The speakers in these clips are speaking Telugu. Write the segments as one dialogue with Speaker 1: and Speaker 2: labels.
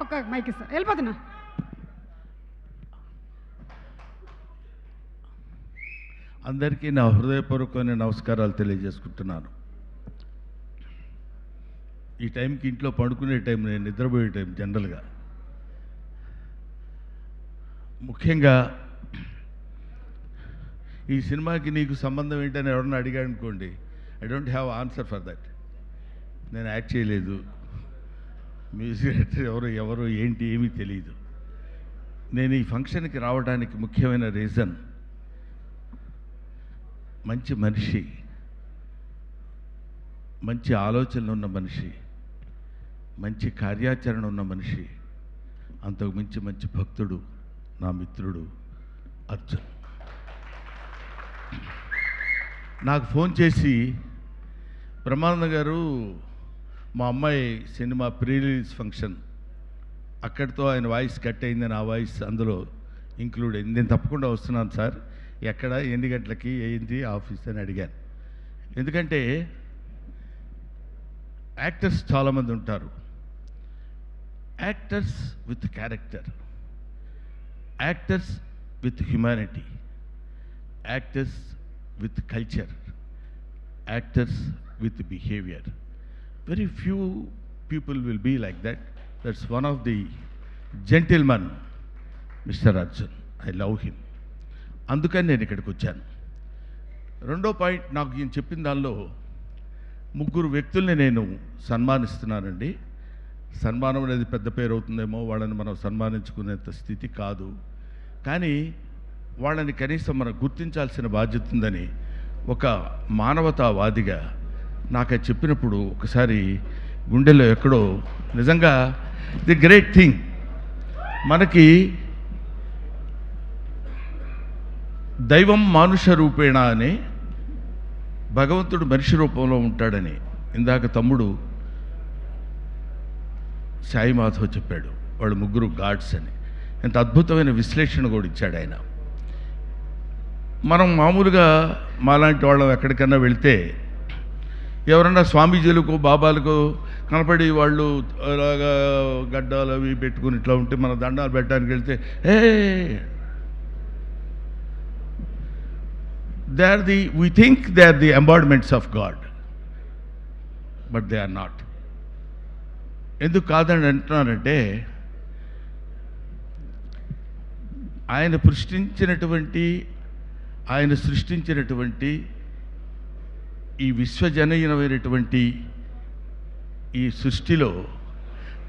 Speaker 1: ఒక్క మైక్ ఇస్తా. వెళ్ళిపోతున్నా.
Speaker 2: అందరికీ నా హృదయపూర్వకమైన నమస్కారాలు తెలియజేసుకుంటున్నాను. ఈ టైంకి ఇంట్లో పడుకునే టైం నేను నిద్రపోయే టైం జనరల్గా. ముఖ్యంగా ఈ సినిమాకి నీకు సంబంధం ఏంటని ఎవరన్నా అడిగాడు అనుకోండి I don't have answer for that నేను యాక్ట్ చేయలేదు. మ్యూజిక్ డైరెక్టర్ ఎవరు ఎవరు ఏంటి ఏమీ తెలియదు నేను ఈ ఫంక్షన్కి రావడానికి ముఖ్యమైన రీజన్ మంచి మనిషి మంచి ఆలోచనలు ఉన్న మనిషి మంచి కార్యాచరణ ఉన్న మనిషి అంతకు మించి మంచి భక్తుడు నా మిత్రుడు అర్జున్. నాకు ఫోన్ చేసి బ్రహ్మానంద గారు మా అమ్మాయి సినిమా ప్రీ రిలీజ్ ఫంక్షన్. అక్కడితో ఆయన వాయిస్ కట్ అయింది ఆ వాయిస్ అందులో ఇంక్లూడ్ అయింది. నేను తప్పకుండా వస్తున్నాను సార్. ఎక్కడ ఎన్ని గంటలకి ఏంటి ఆఫీస్ అని అడిగాను. ఎందుకంటే యాక్టర్స్ చాలామంది ఉంటారు. Actors with character. Actors with humanity. Actors with culture. Actors with behaviour. Very few people will be like that. That's one of the gentlemen, Mr. Arjun. I love him. అందుకని నేను ఇక్కడికి వచ్చాను రెండో పాయింట్ నాకు ఈయన చెప్పిన దానిలో ముగ్గురు వ్యక్తుల్ని నేను సన్మానిస్తున్నానండి సన్మానం అనేది పెద్ద పేరు అవుతుందేమో వాళ్ళని మనం సన్మానించుకునేంత స్థితి కాదు కానీ వాళ్ళని కనీసం మనం గుర్తించాల్సిన బాధ్యత ఉందని ఒక మానవతావాదిగా నాకు అది చెప్పినప్పుడు ఒకసారి గుండెలో ఎక్కడో నిజంగా ది గ్రేట్ థింగ్ మనకి దైవం మానుష రూపేణ అని భగవంతుడు మనిషి రూపంలో ఉంటాడని ఇందాక తమ్ముడు సాయి మాధవ్ చెప్పాడు వాళ్ళు ముగ్గురు గాడ్స్ అని. ఎంత అద్భుతమైన విశ్లేషణ కూడా ఇచ్చాడు ఆయన. మనం మామూలుగా మాలాంటి వాళ్ళం ఎక్కడికన్నా వెళితే ఎవరన్నా స్వామీజీలకు బాబాలకు కనపడి వాళ్ళు అలాగా గడ్డాలు అవి పెట్టుకుని ఇట్లా ఉంటే మన దండాలు పెట్టడానికి వెళ్తే ఏ they are the we think they are the embodiments of God but they are not ఎందుకు కాదని అంటున్నానంటే ఆయన సృష్టించినటువంటి ఆయన సృష్టించినటువంటి ఈ విశ్వజనీయమైనటువంటి ఈ సృష్టిలో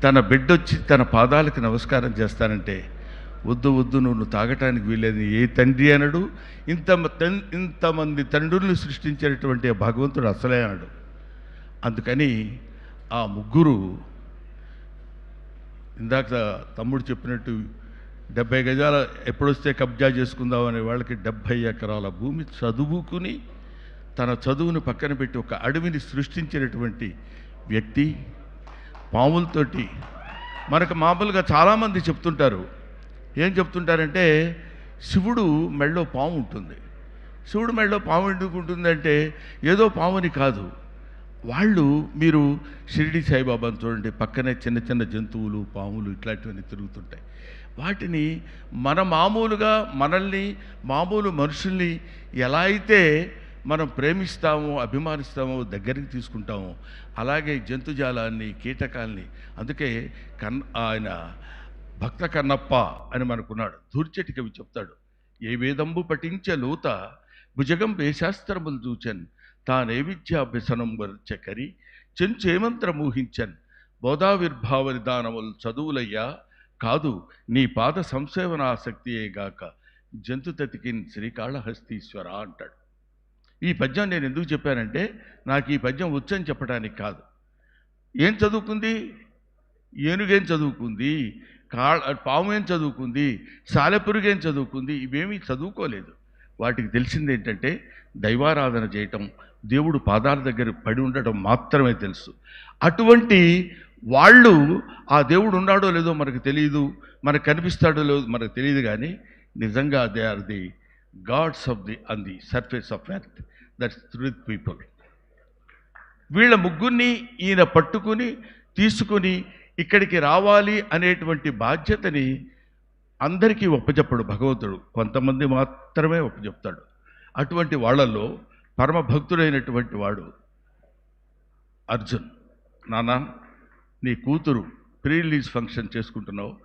Speaker 2: తన బిడ్డొచ్చి తన పాదాలకు నమస్కారం చేస్తానంటే వద్దు వద్దు నువ్వు తాగటానికి వీలేదు ఏ తండ్రి అనడు ఇంత తన్- ఇంతమంది తండ్రుల్ని సృష్టించినటువంటి భగవంతుడు అసలే అనడు. అందుకని ఆ ముగ్గురు ఇందాక తమ్ముడు చెప్పినట్టు డెబ్బై గజాల ఎప్పుడొస్తే కబ్జా చేసుకుందాం అనే వాళ్ళకి డెబ్భై ఎకరాల భూమి చదువుకుని తన చదువును పక్కన పెట్టి ఒక అడవిని సృష్టించినటువంటి వ్యక్తి పాములతోటి మనకు మామూలుగా చాలామంది చెప్తుంటారు. ఏం చెప్తుంటారంటే శివుడు మెళ్ళో పాము ఉంటుంది. శివుడు మెళ్ళో పాము ఎందుకు ఉంటుందంటే ఏదో పాముని కాదు. వాళ్ళు మీరు షిరిడి సాయిబాబాను చూడండి పక్కనే చిన్న చిన్న జంతువులు పాములు ఇట్లాంటివన్నీ తిరుగుతుంటాయి. వాటిని మన మామూలుగా మనల్ని మామూలు మనుషుల్ని ఎలా అయితే మనం ప్రేమిస్తామో అభిమానిస్తామో దగ్గరికి తీసుకుంటామో. అలాగే జంతుజాలాన్ని కీటకాల్ని. అందుకే కన్ ఆయన భక్త కన్నప్ప అని మనకున్నాడు. దూర్చటి కవి చెప్తాడు. ఏ వేదంబు పఠించే లోత భుజగం వేశాస్త్రములు చూచన్. తానే విద్యాభ్యసనం వర్చకరి చెంచేమంత్ర మూహించన్. బోధావిర్భావ నిదానములు చదువులయ్యా. కాదు నీ పాద సంసేవన గాక. జంతు తతికిన్ శ్రీకాళహస్తీశ్వర అంటాడు. ఈ పద్యం నేను ఎందుకు చెప్పానంటే నాకు ఈ పద్యం వచ్చని చెప్పడానికి కాదు. ఏం చదువుకుంది? ఏనుగేం చదువుకుంది? కాళ్ళ పాము ఏం చదువుకుంది? సాలెపురుగు ఏం చదువుకుంది? ఇవేమీ చదువుకోలేదు. వాటికి తెలిసింది ఏంటంటే దైవారాధన చేయటం దేవుడు పాదాల దగ్గర పడి ఉండటం మాత్రమే తెలుసు. అటువంటి వాళ్ళు ఆ దేవుడు ఉన్నాడో లేదో మనకు తెలియదు మనకు కనిపిస్తాడో లేదో మనకు తెలియదు కానీ నిజంగా they are the gods of the on the surface of earth that's truth people వీళ్ళ ముగ్గురిని ఈయన పట్టుకుని తీసుకుని ఇక్కడికి రావాలి అనేటువంటి బాధ్యతని అందరికీ ఒప్పచెప్పడు భగవంతుడు. కొంతమంది మాత్రమే ఒప్పచెప్తాడు అటువంటి వాళ్ళల్లో పరమ భక్తుడైనటువంటి వాడు అర్జున్. నాన్న నీ కూతురు ప్రీ రిలీజ్ ఫంక్షన్ చేసుకుంటున్నావు.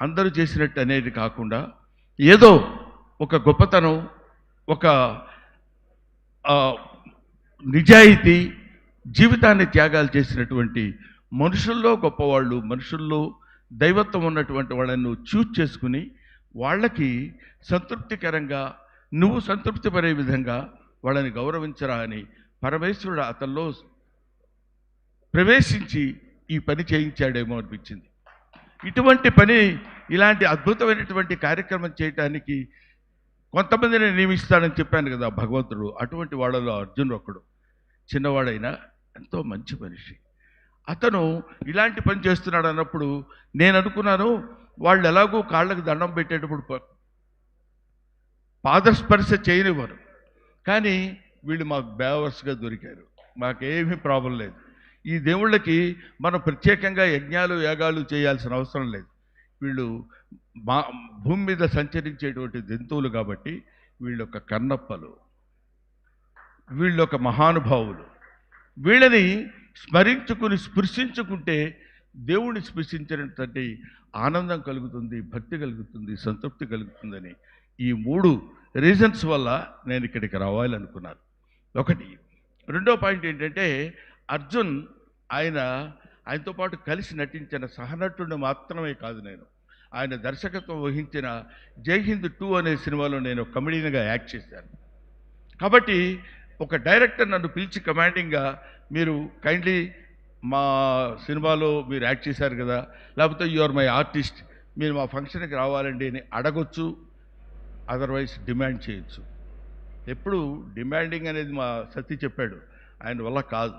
Speaker 2: అందరూ చేసినట్టు అనేది కాకుండా ఏదో ఒక గొప్పతనం ఒక నిజాయితీ జీవితాన్ని త్యాగాలు చేసినటువంటి మనుషుల్లో గొప్పవాళ్ళు మనుషుల్లో దైవత్వం ఉన్నటువంటి వాళ్ళను చూజ్ చేసుకుని వాళ్ళకి సంతృప్తికరంగా నువ్వు సంతృప్తి పడే విధంగా వాళ్ళని గౌరవించరా అని పరమేశ్వరుడు అతనిలో ప్రవేశించి ఈ పని చేయించాడేమో అనిపించింది. ఇటువంటి పని ఇలాంటి అద్భుతమైనటువంటి కార్యక్రమం చేయటానికి కొంతమందిని నియమిస్తాడని చెప్పాను కదా భగవంతుడు. అటువంటి వాళ్ళలో అర్జున్ ఒకడు. చిన్నవాడైనా ఎంతో మంచి మనిషి. అతను ఇలాంటి పని చేస్తున్నాడు అన్నప్పుడు నేను అనుకున్నాను వాళ్ళు ఎలాగో కాళ్ళకి దండం పెట్టేటప్పుడు పాదస్పర్శ చేయనివ్వరు. కానీ వీళ్ళు మాకు బేవర్స్గా దొరికారు. మాకేమీ ప్రాబ్లం లేదు. ఈ దేవుళ్ళకి మనం ప్రత్యేకంగా యజ్ఞాలు యాగాలు చేయాల్సిన అవసరం లేదు. వీళ్ళు మా భూమి మీద సంచరించేటువంటి జంతువులు కాబట్టి వీళ్ళొక కన్నప్పలు వీళ్ళొక మహానుభావులు. వీళ్ళని స్మరించుకుని స్పృశించుకుంటే దేవుడిని స్పృశించినటువంటి ఆనందం కలుగుతుంది భక్తి కలుగుతుంది సంతృప్తి కలుగుతుందని ఈ మూడు రీజన్స్ వల్ల నేను ఇక్కడికి రావాలనుకున్నాను. ఒకటి రెండో పాయింట్ ఏంటంటే అర్జున్ ఆయన ఆయనతో పాటు కలిసి నటించిన సహనటుడిని మాత్రమే కాదు నేను. ఆయన దర్శకత్వం వహించిన జై హింద్ టూ అనే సినిమాలో నేను కమెడీగా యాక్ట్ చేశాను. కాబట్టి ఒక డైరెక్టర్ నన్ను పిలిచి కమాండింగ్గా మీరు కైండ్లీ మా సినిమాలో మీరు యాక్ట్ చేశారు కదా లేకపోతే యు ఆర్ మై ఆర్టిస్ట్ మీరు మా ఫంక్షన్కి రావాలండి అని అడగొచ్చు అదర్వైజ్ డిమాండ్ చేయొచ్చు. ఎప్పుడు డిమాండింగ్ అనేది మా సతీ చెప్పాడు ఆయన వల్ల కాదు.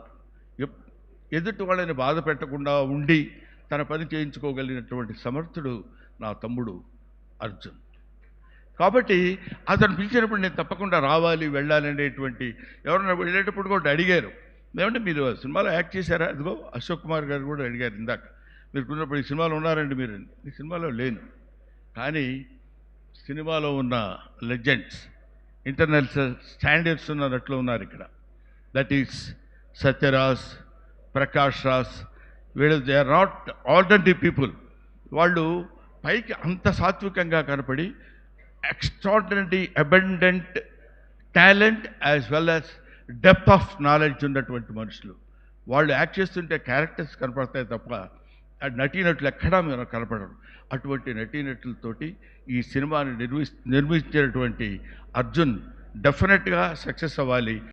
Speaker 2: ఎదుటి వాళ్ళని బాధ పెట్టకుండా ఉండి తన పని చేయించుకోగలిగినటువంటి సమర్థుడు నా తమ్ముడు అర్జున్. కాబట్టి అతను పిలిచినప్పుడు నేను తప్పకుండా రావాలి వెళ్ళాలి అనేటువంటి ఎవరైనా వెళ్ళేటప్పుడు కూడా అడిగారు. ఏమంటే మీరు సినిమాలో యాక్ట్ చేశారా? అదిగో అశోక్ కుమార్ గారు కూడా అడిగారు ఇందాక. మీరు ఉన్నప్పుడు ఈ సినిమాలో ఉన్నారండి మీరు ఈ సినిమాలో లేను. కానీ సినిమాలో ఉన్న లెజెండ్స్ ఇంటర్నేషనల్ స్టాండర్డ్స్ ఉన్నట్లు ఉన్నారు ఇక్కడ. దట్ ఈస్ సత్యరాజ్ ప్రకాష్ రాజ్ వీళ్ళు they are not ordinary people. వాళ్ళు పైకి అంత సాత్వికంగా కనపడి extraordinary abundant talent as well as depth of knowledge ఉన్నటువంటి మనుషులు. వాళ్ళు యాక్ట్ చేస్తుంటే క్యారెక్టర్స్ కనపడతాయి తప్ప ఆ నటీనటులు ఎక్కడా మీరు కనపడరు. అటువంటి నటీనటులతోటి ఈ సినిమాని నిర్మి నిర్మించినటువంటి అర్జున్ డెఫినెట్గా సక్సెస్ అవ్వాలి.